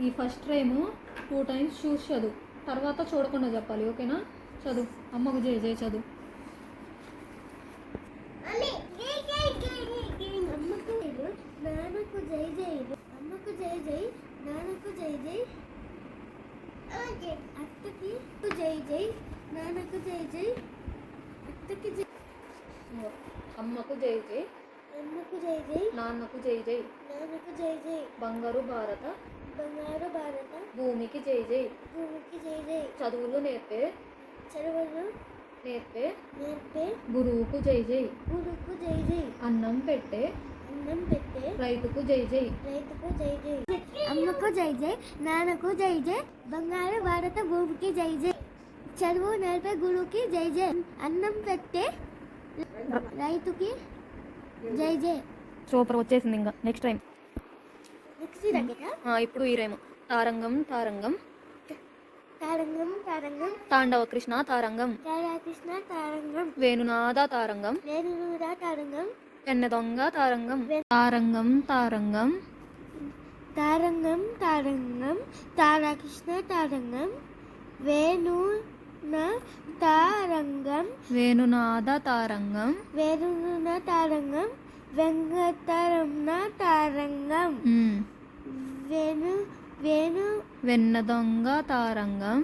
ఈ first time two times చూసి చదువు తర్వాత చూడకుండా చెప్పాలి ఓకేనా చదువు అమ్మకు జయ జయ చదువు అమ్మకు నాన్నకు జై జై అమ్మకు జై జై నాన్నకు జై జై అత్తకి జై జై నాన్నకు జై జై అత్తకి జై అమ్మకు జై జై అమ్మకు జై జై నాన్నకు జై జై నాన్నకు జై జై బంగారు భారత బంగారు భారత భూమికి జై జై భూమికి జై జై చదువులు నేర్పే చదువులు నేర్పే నేర్పే గురువుకు జై జై గురుకు జై జై అన్నం పెట్టే అన్నం పెట్టే రైతుకు జై జై రైతుకు జై జై అమ్మకు జై జై నాన్నకు జై జై బంగారు భారత భూమికి జై జై చదువు నేర్పే గురువుకి జై జై అన్నం పెట్టే రైతుకి జై జై సూపర్ వచ్చేసింది ఇంకా నెక్స్ట్ టైం ఇప్పుడు ఈ రేము. తారంగం తారంగం. తారంగం తారంగం. తాండవ కృష్ణ తారంగం. రాధాకృష్ణ తారంగం. వేణునాద తారంగం. వేణురా తారంగం. పెన్న దొంగ తారంగం తారంగం తారంగం. తారంగం తారంగం. తారాకృష్ణ తారంగం. వేణు తారంగం. వేణునాద తారంగం. వేణున తారంగం. వెంకటరమణ తారంగం. మ్మ్. వేణు వేణు వెన్న దొంగ తారంగం.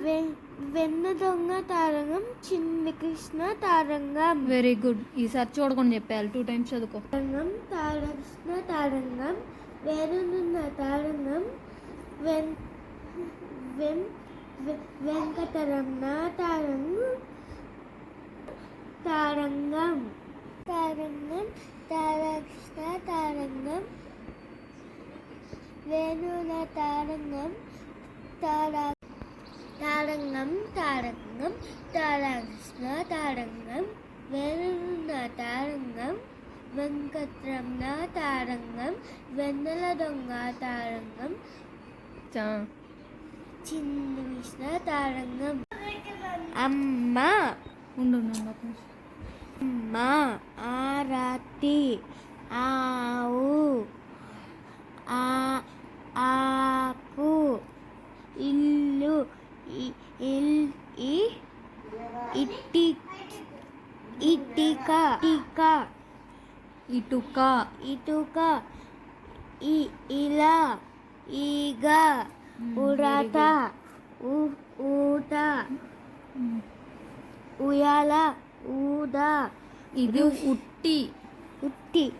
వెన్న దొంగ తారంగం చిన్ని కృష్ణ తారంగం. వెరీ గుడ్ ఈసారి చూడకుండా చెప్పాలి టూ టైమ్స్ చదువుకో. తారంగం తారకృష్ణ తారంగం వేణున్న తారంగం వెం వెం వె- వెంకటరమణ తారంగం తారంగం. తారంగం తారకృష్ణ తారంగం. వేణుల తారంగం తారా తారంగం తారంగం తారాకృష్ణ తారంగం వేణున్న తారంగం వెంకట్రమణ తారంగం వెన్నెల దొంగ తారంగం చా- చిన్న కృష్ణ తారంగం అమ్మ ఉండు ఉండు, ఉండు, ఒక నిమిషం. అమ్మ ఆరాతి ఆవు ఆ ఆకు ఇల్లు ఇట్టి ఇటిక. ఇటిక. ఇటుక. ఇటుక ఇ ఇలా. ఈగ. ఉడత ఉ- ఊట. మ్మ్. ఉయ్యాల. ఊద. ఇది ఉట్టి. ఉట్టి.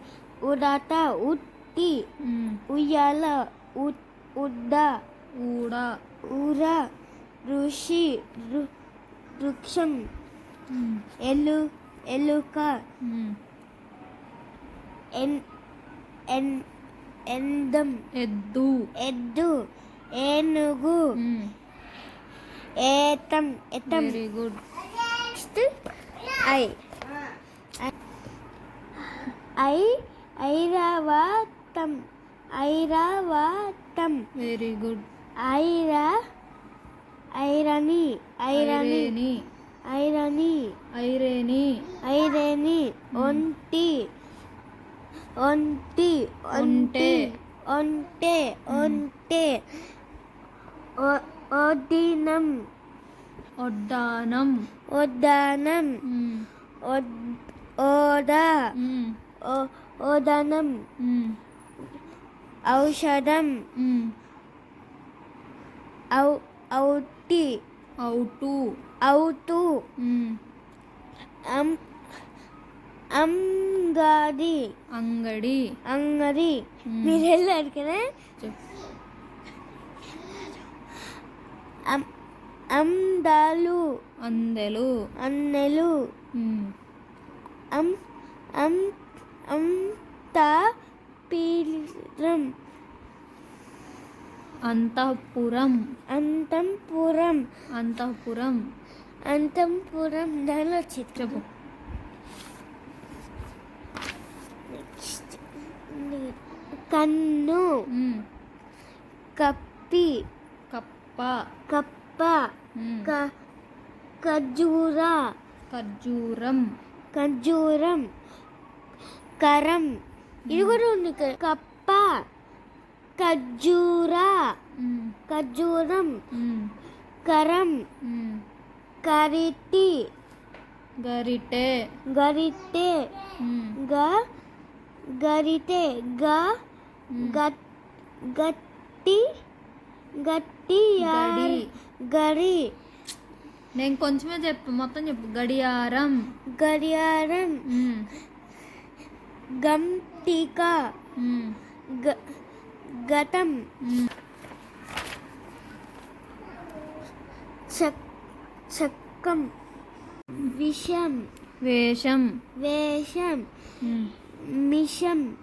ఉడత ఉట్టి. ఉయ్యాల. ఉ- ఉద్ద ఊడ ఊర ఋషి వృక్షం. ఎలు ఎలుక. ఎన్ ఎన్ ఎందం ఎద్దు ఎద్దు ఏనుగు. ఏతం ఎతం వెరీ గుడ్ ఐ ఐ ఐరావతం ఐరావతం వెరీ గుడ్. ఐరా ఐరని ఐరని ఐరేని ఐరని ఐరేని ఒంటి ఒంటి ఒంటి ఒంటె ఒంటె ఒ- ఒడినం ఒడ్డానం ఒద్దానం మ్మ్. ఒడ్- ఓద ఓదనం. ఔషధం. ఔ ఔటి. అవుటు ఔటు మ్మ్. అం అంగడి. అంగడి. అంగడి. మీరు వెళ్ళారు కదా? అందాలు. అందెలు. మ్మ్. అం అం అంతఃపురం. అంతంపురం. అంతఃపురం. అంతంపురం దానిలో చెప్పు. కన్ను. కప్పి. కప్ప. కప్ప. క ఖర్జూర. ఖర్జూరం. ఖర్జూరం. కరం. ఇది కూడా ఉంది కదా. కప్ప. ఖర్జూర. ఖర్జూరం. కరం. కరిటి గరిటె. గరిటె. గ. గరిటె. గ. గట్టి. గట్టి గడి. గడి. నేను కొంచెమే చెప్పు మొత్తం చెప్పు. గడియారం. గడియారం. గంటిక. గ. గతం చక్కం విషం. వేషం. వేషం. మిషం.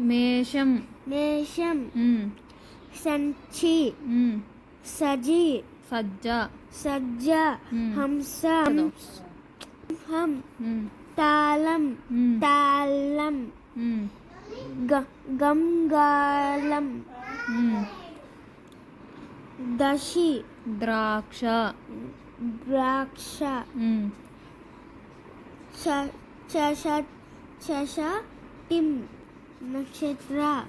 మేషం. మేషం. సంచి. సజి సజ్జ. సజ్జ. హంస. హం. తాళం. తాళం. గంగాళం. దశి. ద్రాక్ష. ద్రాక్ష. మ్మ్. చ చష చష టిం. నక్షత్ర.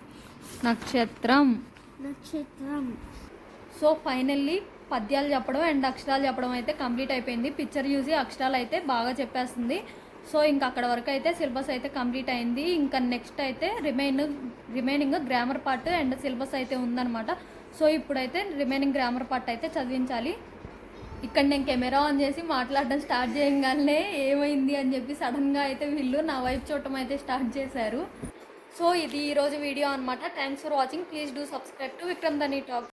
నక్షత్రం. నక్షత్రం. సో ఫైనల్లీ పద్యాలు చెప్పడం అండ్ అక్షరాలు చెప్పడం అయితే కంప్లీట్ అయిపోయింది. పిక్చర్ చూసి అక్షరాలు అయితే బాగా చెప్పేస్తుంది. సో ఇంకా అక్కడ వరకు అయితే సిలబస్ అయితే కంప్లీట్ అయింది. ఇంకా నెక్స్ట్ అయితే remain remaining grammar part and syllabus అయితే ఉందన్నమాట. సో ఇప్పుడైతే రిమైనింగ్ గ్రామర్ పార్ట్ అయితే చదివించాలి. ఇక్కడ నేను కెమెరా ఆన్ చేసి మాట్లాడడం స్టార్ట్ చేయగానే ఏమైంది అని చెప్పి సడన్గా అయితే వీళ్ళు నా వైపు చూడటం అయితే స్టార్ట్ చేశారు. సో ఇది ఈరోజు వీడియో అనమాట thanks for watching please do subscribe to Vikram దని టాక్